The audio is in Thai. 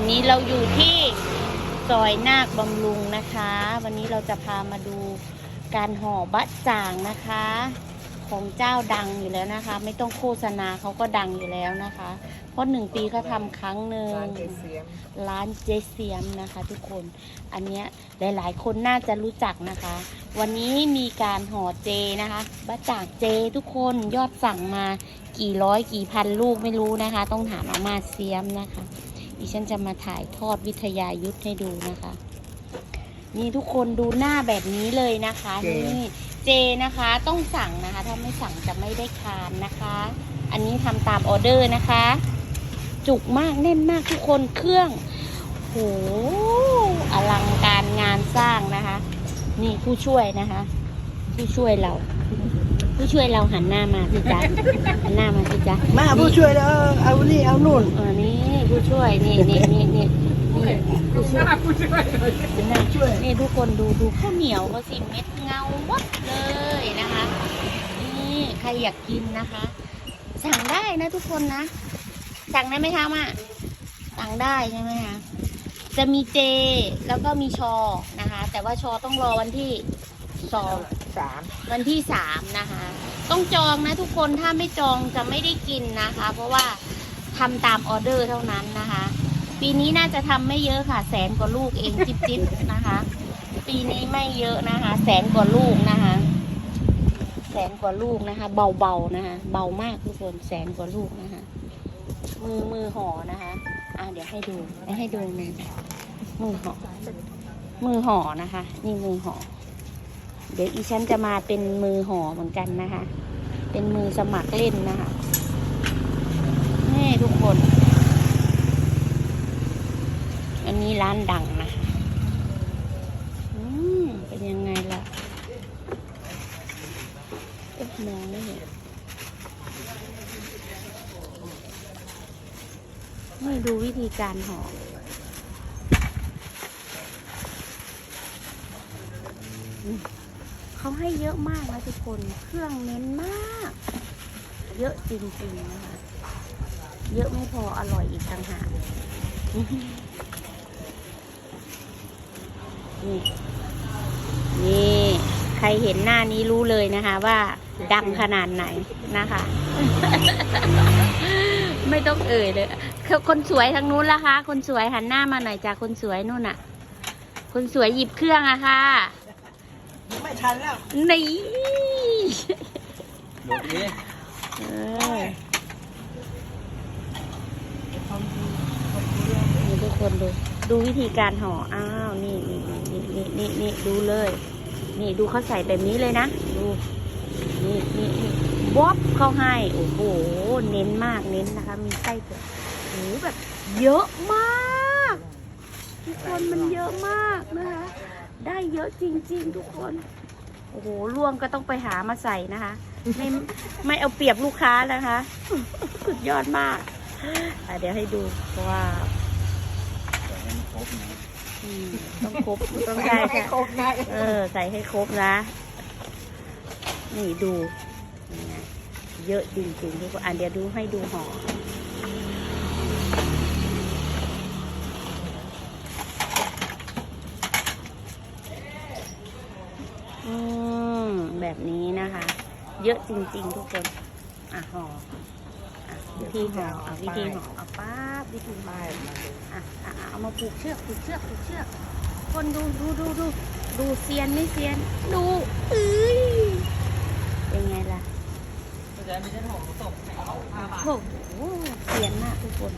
วันนี้เราอยู่ที่ซอยนาคบำรุงนะคะ วันนี้เราจะพามาดูการห่อบะจ่างนะคะ ของเจ้าดังอยู่แล้วนะคะ ไม่ต้องโฆษณาเขาก็ดังอยู่แล้วนะคะ เพราะหนึ่งปีเขาทำครั้งหนึ่งร้านเจเสียมร้านเจเซียมนะคะ ทุกคนอันเนี้ยหลาย ๆ คนน่าจะรู้จักนะคะ วันนี้มีการห่อเจนะคะบะจ่างเจทุกคนยอดสั่งมากี่ร้อยกี่พันลูกไม่รู้นะคะ ต้องถามอามาเซียมนะคะ ดิฉันจะมาถ่ายทอดวิทยายุทธให้ดูนะคะ นี่ทุกคนดูหน้าแบบนี้เลยนะคะเจนี่เจนะคะต้องสั่งนะคะ ถ้าไม่สั่งจะไม่ได้ทานนะคะ อันนี้ทำตามออเดอร์นะคะ จุกมากแน่นมากทุกคนเครื่องโหอลังการงานสร้างนะคะ นี่ผู้ช่วยนะคะ ผู้ช่วยเรา ผู้ช่วยเราหันหน้ามาพี่จ๊ะหันหน้ามาพี่จ๊ะมาผู้ช่วยแล้วเอานี่เอานู่นเออนี่ผู้ช่วยนี่นี่นี่นี่นี่ผู้ช่วยผู้ช่วยช่วยนี่ทุกคนดูดูข้าวเหนียวเขาสิเม็ดเงาวัดเลยนะคะนี่ใครอยากกินนะคะ สั่งได้นะทุกคนนะสั่งได้ไหมคะมาสั่งได้ใช่ไหมคะจะมีเจแล้วก็มีชอนะคะ แต่ว่าชอต้องรอวันที่ สองสามวันที่สามนะคะ ต้องจองนะทุกคนถ้าไม่จองจะไม่ได้กินนะคะ เพราะว่าทำตามออเดอร์เท่านั้นนะคะ ปีนี้น่าจะทำไม่เยอะค่ะแสนกว่าลูกเองจิ๊บจิ๊บนะคะ ปีนี้ไม่เยอะนะคะ แสนกว่าลูกนะคะ แสนกว่าลูกนะคะ เบาๆนะคะ เบามากทุกคนแสนกว่าลูกนะคะ มือมือห่อนะคะอะเดี๋ยวให้ดูให้ดูมือมือห่อมือห่อนะคะ นี่มือห่อเดี๋ยวอีฉันจะมาเป็นมือห่อเหมือนกันนะคะ เป็นมือสมัครเล่นนะคะนี่ทุกคน อันนี้ร้านดังนะคะอืมเป็นยังไงล่ะเอ๊ะมองไม่เห็นนี่ดูวิธีการห่อ เขาให้เยอะมากนะทุกคนเครื่องเน้นมาก เยอะจริงๆนะคะเยอะไม่พออร่อยอีกต่างหากนี่นี่ใครเห็นหน้านี้รู้เลยนะคะ ว่าดังขนาดไหนนะคะ ไม่ต้องเอ่ยเลยคนสวยทางนู้นละคะ คนสวยหันหน้ามาหน่อยจากคนสวยนู่นน่ะ คนสวยหยิบเครื่องอะค่ะ ไม่ทันแล้วนี่ดูดิเออนี่ทุกคนดู ดูวิธีการห่อ อ้าว นี่นี่นี่นี่นี่นี่ดูเลย นี่ดูเขาใส่แบบนี้เลยนะ ดู นี่นี่นี่บ๊อบเขาให้ โอ้โห เน้นมากเน้นนะคะ มีไส้เผือกโอ้โหแบบ เยอะมาก ทุกคนมันเยอะมากนะคะได้ เยอะจริง ๆ ทุกคน โอ้โหร่วงก็ต้องไปหามาใส่นะคะ ไม่ไม่เอาเปรียบลูกค้านะคะ สุดยอดมากอะเดี๋ยวให้ดูเพราะว่าต้อืมต้องครบต้องได้ให้ค่ะครบนะเออใส่ให้ครบนะ นี่ดูนี่นะเยอะจริงๆทุกคนอะเดี๋ยวดูให้ดูห่อ อืมแบบนี้นะคะ เยอะจริง ๆ ทุกคน อะห่ออะวิธีห่อเอาวิธีห่อเอาป้าบวิธีห่อไม่มาดูอะอะอะเอามาผูกเชือกผูกเชือกผูกเชือก คนดูดูดูดูดูเซียนไม่เซียน ดูเอ้ยเป็นไงล่ะไม่ใช่ไม่ใช่ของตกโอ้โหเซียนมากทุกคน